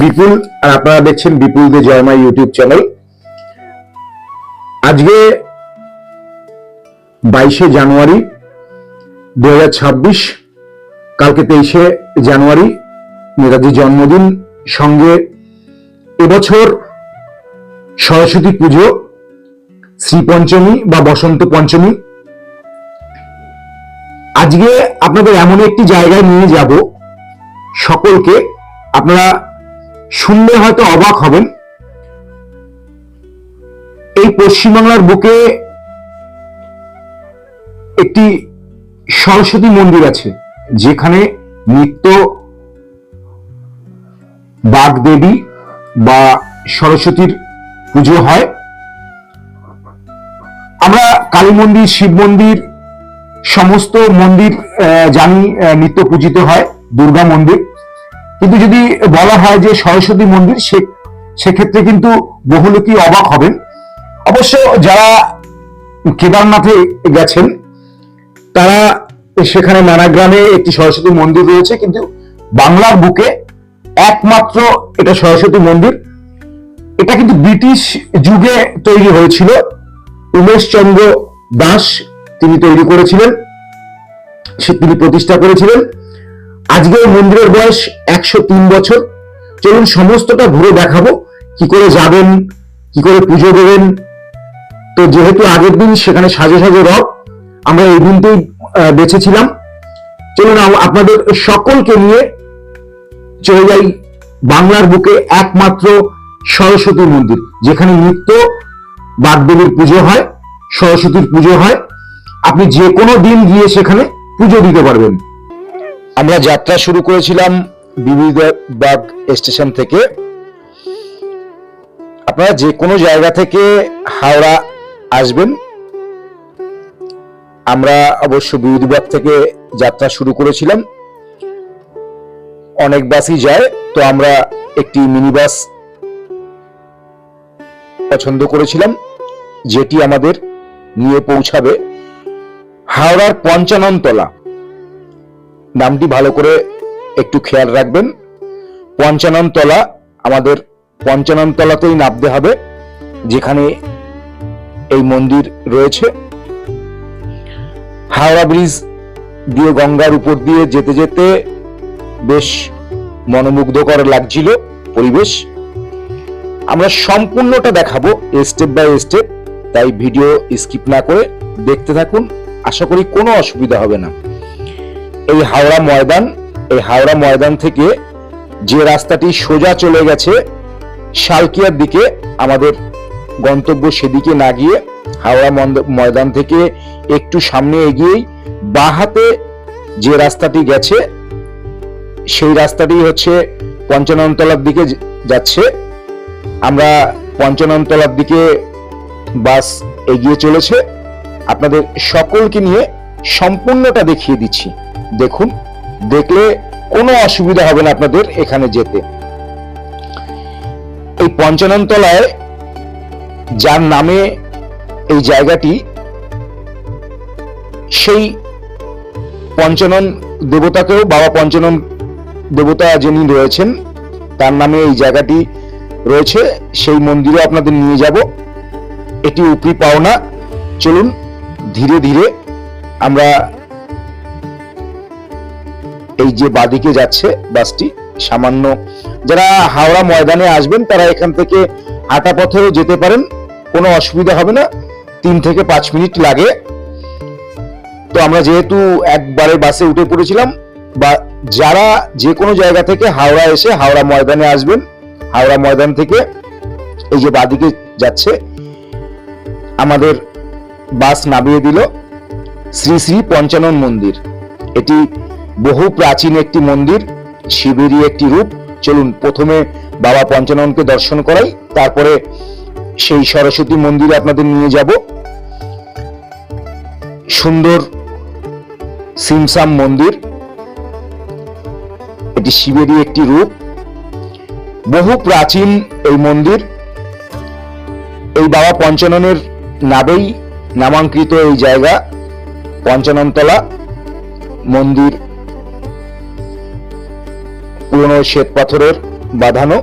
বিপুল, আর আপনারা দেখছেন বিপুল দে জয়মা YouTube channel. আজকে বাইশে জানুয়ারি দুই হাজার ছাব্বিশ, কালকে তেইশে জানুয়ারি নেতাজির জন্মদিন। সঙ্গে এবছর সরস্বতী পুজো, শ্রী পঞ্চমী বা বসন্ত পঞ্চমী। আজকে আপনাদের এমন একটি জায়গায় নিয়ে যাব, সকলকে আপনারা শুনলে হয়তো অবাক হবেন। এই পশ্চিমবাংলার বুকে একটি সরস্বতী মন্দির আছে, যেখানে নিত্য বাগদেবী বা সরস্বতীর পুজো হয়। আমরা কালী মন্দির, শিব মন্দির, সমস্ত মন্দির জানি নিত্য পূজিত হয়, দুর্গা মন্দির। কিন্তু যদি বলা হয় যে সরস্বতী মন্দির, সে, সেক্ষেত্রে কিন্তু বহু লোকই অবাক হবেন। অবশ্য যারা কেদারনাথে গেছেন, তারা সেখানে নানা গ্রামে একটি সরস্বতী মন্দির রয়েছে, কিন্তু বাংলার বুকে একমাত্র এটা সরস্বতী মন্দির। এটা কিন্তু ব্রিটিশ যুগে তৈরি হয়েছিল। উমেশচন্দ্র দাস তিনি তৈরি করেছিলেন তিনি প্রতিষ্ঠা করেছিলেন। আজকে মন্দিরের বয়স একশো তিন বছর। চলুন সমস্তটা ঘুরে দেখাবো। কি করে যাবেন কি করে পুজো দেবেন। তো যেহেতু আগের দিন সেখানে সাজে সাজে রথ আমরা এই দিনটাই আহ, বেছেছিলাম। চলুন আপনাদের সকলকে নিয়ে চলে যাই বাংলার বুকে একমাত্র সরস্বতী মন্দির যেখানে নিত্য বাগদেবীর পুজো হয় সরস্বতীর পুজো হয়। আপনি যে কোনো দিন গিয়ে সেখানে পুজো দিতে পারবেন। আমরা যাত্রা শুরু করেছিলাম বিবিধবাগ স্টেশন থেকে। আপনারা যে কোনো জায়গা থেকে হাওড়া আসবেন। আমরা অবশ্য বিবিধবাগ থেকে যাত্রা শুরু করেছিলাম। অনেক বাসই যায়, তো আমরা একটি মিনি বাস পছন্দ করেছিলাম, যেটি আমাদের নিয়ে পৌঁছাবে। হাওড়ার পঞ্চাননতলা নামটি ভালো করে একটু খেয়াল রাখবেন। পঞ্চাননতলা, আমাদের পঞ্চাননতলাতেই নামতে হবে, যেখানে এই মন্দির রয়েছে। হাওড়া ব্রিজ দিয়ে গঙ্গার উপর দিয়ে যেতে যেতে বেশ মনোমুগ্ধকর লাগছিল পরিবেশ। আমরা সম্পূর্ণটা দেখাবো স্টেপ বাই স্টেপ, তাই ভিডিও স্কিপ না করে দেখতে থাকুন। আশা করি কোনো অসুবিধা হবে না। এই হাওড়া ময়দান, এই হাওড়া ময়দান থেকে যে রাস্তাটি সোজা চলে গেছে শালকিয়ার দিকে, আমাদের গন্তব্য সেদিকে না গিয়ে হাওড়া ময়দান থেকে একটু সামনে এগিয়েই বাঁ হাতে যে রাস্তাটি গেছে, সেই রাস্তাটি হচ্ছে পঞ্চাননতলার দিকে যাচ্ছে। আমরা পঞ্চাননতলার দিকে বাস এগিয়ে চলেছে। আপনাদের সকলকে নিয়ে সম্পূর্ণটা দেখিয়ে দিচ্ছি। দেখুন, দেখলে কোনো অসুবিধা হবে না আপনাদের এখানে যেতে। এই পঞ্চাননতলায় যার নামে এই জায়গাটি, সেই পঞ্চানন দেবতাকেও, বাবা পঞ্চানন দেবতা যিনি রয়েছেন, তার নামে এই জায়গাটি রয়েছে। সেই মন্দিরে আপনাদের নিয়ে যাব। এটি উপরি পাওনা। চলুন, ধীরে ধীরে আমরা এই যে বাদিকে যাচ্ছে বাসটি, সামান্য যারা হাওড়া ময়দানে আসবেন, তারা এখান থেকে হাঁটা পথেও যেতে পারেন, কোনো অসুবিধা হবে না, তিন থেকে পাঁচ মিনিট লাগে। তো আমরা যেহেতু একবারে বাসে উঠে পড়েছিলাম, বা যারা যে কোনো জায়গা থেকে হাওড়া এসে হাওড়া ময়দানে আসবেন, হাওড়া ময়দান থেকে এই যে বাদিকে যাচ্ছে, আমাদের বাস নামিয়ে দিল শ্রী শ্রী পঞ্চানন মন্দির। এটি বহু প্রাচীন একটি মন্দির, শিবেরই একটি রূপ। চলুন, প্রথমে বাবা পঞ্চাননকে দর্শন করাই, তারপরে সেই সরস্বতী মন্দিরে আপনাদের নিয়ে যাব। সুন্দর সিমসাম মন্দির। এটি শিবেরই একটি রূপ। বহু প্রাচীন এই মন্দির। এই বাবা পঞ্চাননের নামেই নামাঙ্কিত এই জায়গা, পঞ্চাননতলা মন্দির। পুরনো শ্বেত পাথরের বাঁধানো।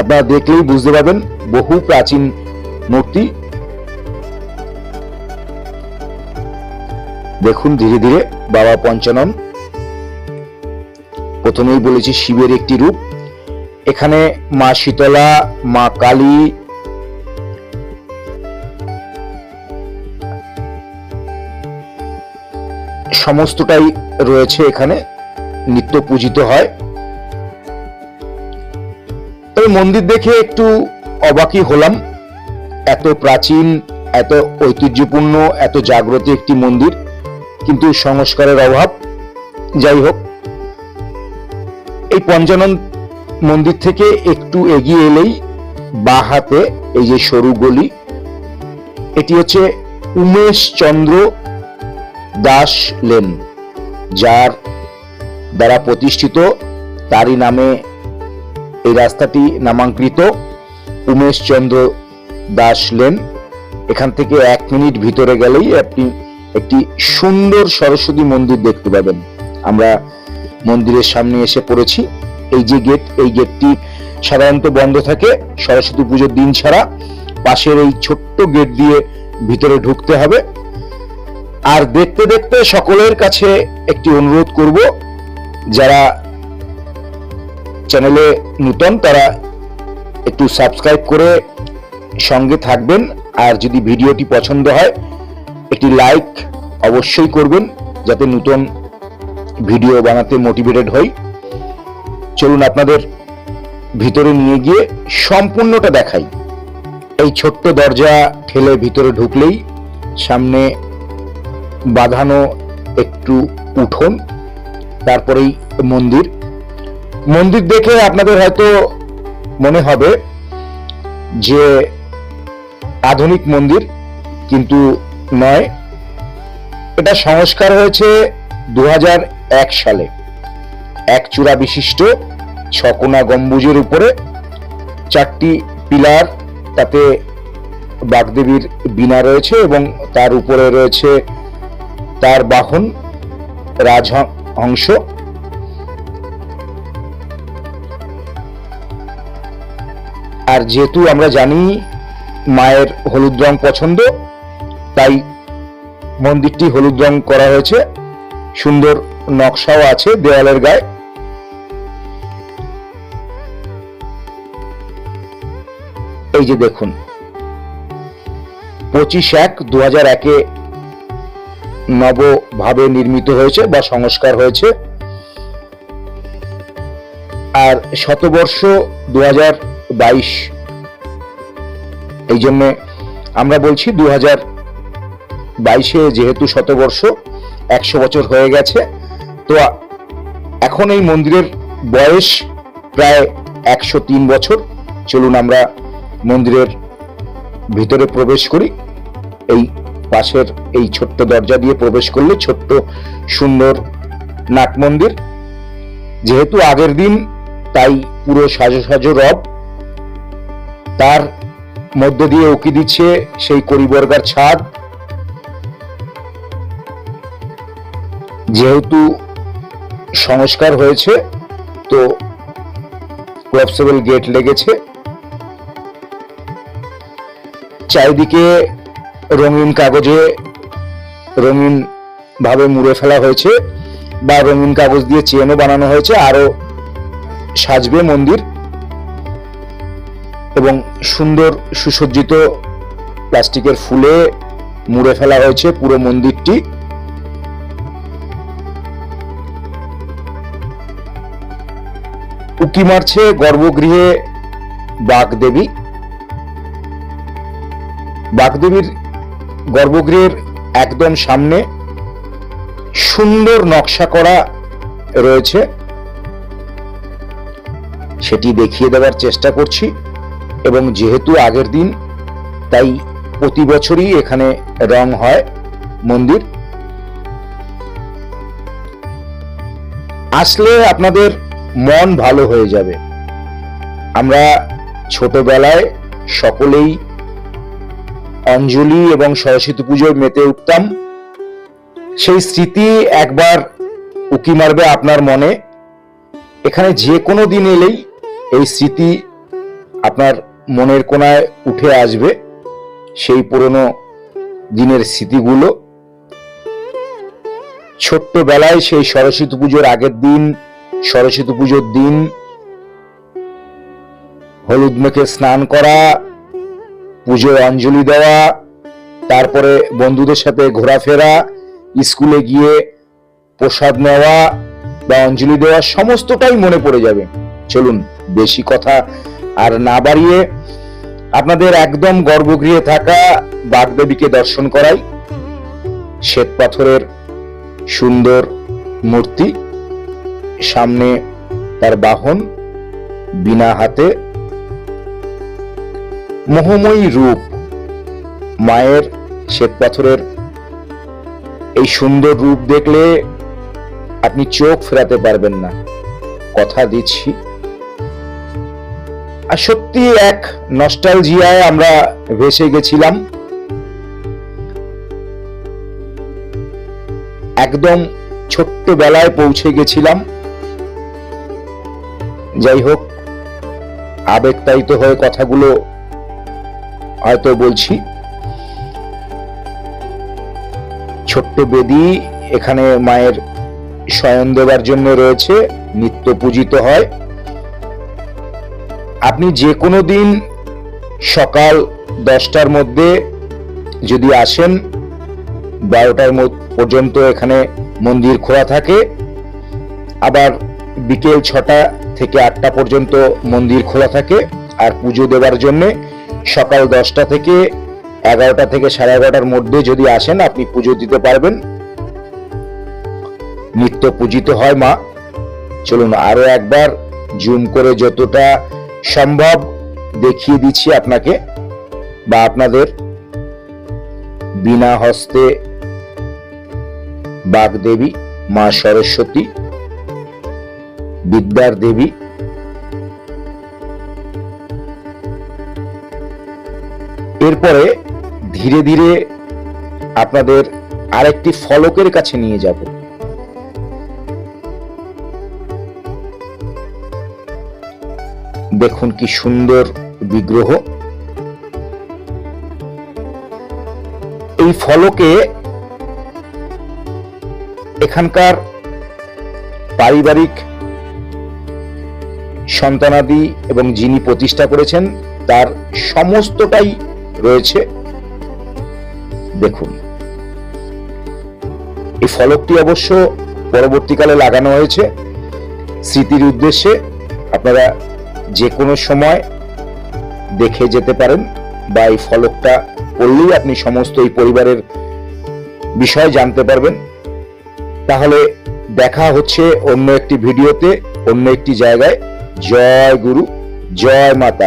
আপনারা দেখলেই বুঝতে পারবেন বহু প্রাচীন মূর্তি। দেখুন ধীরে ধীরে বাবা পঞ্চানন। প্রথমেই বলেছি শিবের একটি রূপ। এখানে মা শীতলা, মা কালী, সমস্তটাই রয়েছে এখানে। নিত্য পূজিত হয়। তবে মন্দির দেখে একটু অবাকই হলাম। এত প্রাচীন, এত ঐতিহ্যপূর্ণ, এত জাগ্রত একটি মন্দির, কিন্তু সংস্কারের অভাব। যাই হোক, এই পঞ্চানন মন্দির থেকে একটু এগিয়ে এলেই বা হাতে এই যে সরু গলি, এটি হচ্ছে উমেশ চন্দ্র দাস লেন, যার দ্বারা প্রতিষ্ঠিত, তারই নামে এই রাস্তাটি নামাঙ্কিত। উমেশ চন্দ্র দাস লেন। এখান থেকে এক মিনিট ভিতরে গেলেই আপনি একটি সুন্দর সরস্বতী মন্দির দেখতে পাবেন। আমরা মন্দিরের সামনে এসে পড়েছি। এই যে গেট, এই গেটটি সাধারণত বন্ধ থাকে সরস্বতী পুজোর দিন ছাড়া। পাশের এই ছোট্ট গেট দিয়ে ভিতরে ঢুকতে হবে। আর দেখতে দেখতে সকলের কাছে একটি অনুরোধ করব, যারা চ্যানেলে নূতন তারা একটু সাবস্ক্রাইব করে সঙ্গে থাকবেন। আর যদি ভিডিওটি পছন্দ হয়, একটি লাইক অবশ্যই করবেন, যাতে নতুন ভিডিও বানাতে মোটিভেটেড হই। চলুন আপনাদের ভিতরে নিয়ে গিয়ে সম্পূর্ণটা দেখাই। এই ছোট্ট দরজা ঠেলে ভিতরে ঢুকলেই সামনে বাঁধানো একটু উঠোন, তারপরেই মন্দির। মন্দির দেখে আপনাদের হয়তো মনে হবে যে আধুনিক মন্দির কিন্তু নয়। এটা সংস্কার হয়েছে দু হাজার এক সালে। এক চূড়া বিশিষ্ট ছকোনা গম্বুজের উপরে চারটি পিলার, তাতে বাগদেবীর বিনা রয়েছে এবং তার উপরে রয়েছে তার বাহন রাজহংস। আর যেহেতু আমরা জানি মায়ের হলুদ রং পছন্দ, তাই মন্দিরটি হলুদ রং করা হয়েছে। সুন্দর নকশাও আছে দেওয়ালের গায়ে। এই যে দেখুন, পঁচিশ এক দু হাজার একে নবভাবে নির্মিত হয়েছে বা সংস্কার হয়েছে। আর শতবর্ষ দু হাজার বাইশ। এই জন্য আমরা বলছি দু হাজার বাইশে যেহেতু শতবর্ষ, একশো বছর হয়ে গেছে, তো এখন এই মন্দিরের বয়স প্রায় একশো তিন বছর। চলুন আমরা মন্দিরের ভিতরে প্রবেশ করি। এই পাশের এই ছোট্ট দরজা দিয়ে প্রবেশ করলে ছোট্ট সুন্দর নাট মন্দির যেহেতু আগের দিন, তাই পুরো সাজো সাজো রব তার মধ্য দিয়ে উকি দিচ্ছে সেই করিবর্গার ছাদ। যেহেতু সংস্কার হয়েছে, তো ক্লপসেবল গেট লেগেছে। চারিদিকে রঙিন কাগজে রঙিন ভাবে মুড়ে ফেলা হয়েছে বা রঙিন কাগজ দিয়ে চেনও বানানো হয়েছে আরও সাজবে মন্দির। এবং সুন্দর সুসজ্জিত প্লাস্টিকের ফুলে মুড়ে ফেলা হয়েছে পুরো মন্দিরটি। উকি মারছে গর্ভগৃহে বাগদেবী। বাগদেবীর গর্ভগৃহের একদম সামনে সুন্দর নকশা করা রয়েছে। সেটি দেখিয়ে দেওয়ার চেষ্টা করছি। এবং যেহেতু আগের দিন, তাই প্রতি বছরই এখানে রং হয় মন্দির। আসলে আপনাদের মন ভালো হয়ে যাবে। আমরা ছোটবেলায় সকলেই অঞ্জলি এবং সরস্বতী পুজোয় মেতে উঠতাম। সেই স্মৃতি একবার উকি মারবে আপনার মনে। এখানে যে কোনো দিন এলেই এই স্মৃতি আপনার মনের কোনায় উঠে আসবে সেই পুরনো দিনের স্মৃতিগুলো। ছোট্টবেলায় সেই সরস্বতী পুজোর আগের দিন, সরস্বতী পুজোর দিন, হলুদ মেখে স্নান করা, পুজোয় অঞ্জলি দেওয়া, তারপরে বন্ধুদের সাথে ঘোরাফেরা, স্কুলে গিয়ে প্রসাদ নেওয়া বা অঞ্জলি দেওয়া, সমস্তটাই মনে পড়ে যাবে। চলুন, বেশি কথা আর না বাড়িয়ে আপনাদের একদম গর্ভগৃহে থাকা বাগদেবীকে দর্শন করাই শ্বেত পাথরের সুন্দর মূর্তি। সামনে তার বাহন বিনা হাতে। মোহময়ী রূপ মায়ের শ্বেত পাথরের এই সুন্দর রূপ দেখলে আপনি চোখ ফেরাতে পারবেন না। কথা দিচ্ছি। আর সত্যি এক নস্টালজিয়ায় আমরা ভেসে গেছিলাম। একদম ছোট্টবেলায় পৌঁছে গেছিলাম। যাই হোক আবেগতায়িত হয়ে কথাগুলো হয়তো বলছি। ছোট্ট বেদি এখানে মায়ের শয়ন দেবার জন্য রয়েছে, নিত্য পূজিত হয়। আপনি যে কোনো দিন সকাল দশটার মধ্যে যদি আসেন, বারোটার পর্যন্ত এখানে মন্দির খোলা থাকে। আবার বিকেল ছটা থেকে আটটা পর্যন্ত মন্দির খোলা থাকে। আর পুজো দেওয়ার জন্য সকাল দশটা থেকে এগারোটা থেকে সাড়ে এগারোটার মধ্যে যদি আসেন, আপনি পুজো দিতে পারবেন। নিত্য পূজিত হয় মা। চলুন আরও একবার জুম করে যতটা সম্ভব দেখিয়ে দিচ্ছি আপনাকে বা আপনাদের বিনা হস্তে বাগদেবী মা সরস্বতী, বিদ্যার দেবী, এরপরে ধীরে ধীরে আপনাদের আরেকটি ফলকের কাছে নিয়ে যাব। দেখুন কি সুন্দর বিগ্রহ। এই ফলকে এখানকার পারিবারিক সন্তানাদি এবং যিনি প্রতিষ্ঠা করেছেন, তার সমস্তটাই রয়েছে। দেখুন। এই ফলকটি অবশ্য পরবর্তীকালে লাগানো হয়েছে। স্মৃতির উদ্দেশ্যে আপনারা যে কোনো সময় দেখে যেতে পারেন বা এই ফলকটা পড়লেই আপনি সমস্ত এই পরিবারের বিষয় জানতে পারবেন। তাহলে দেখা হচ্ছে অন্য একটি ভিডিওতে, অন্য একটি জায়গায়। জয় গুরু, জয় মাতা।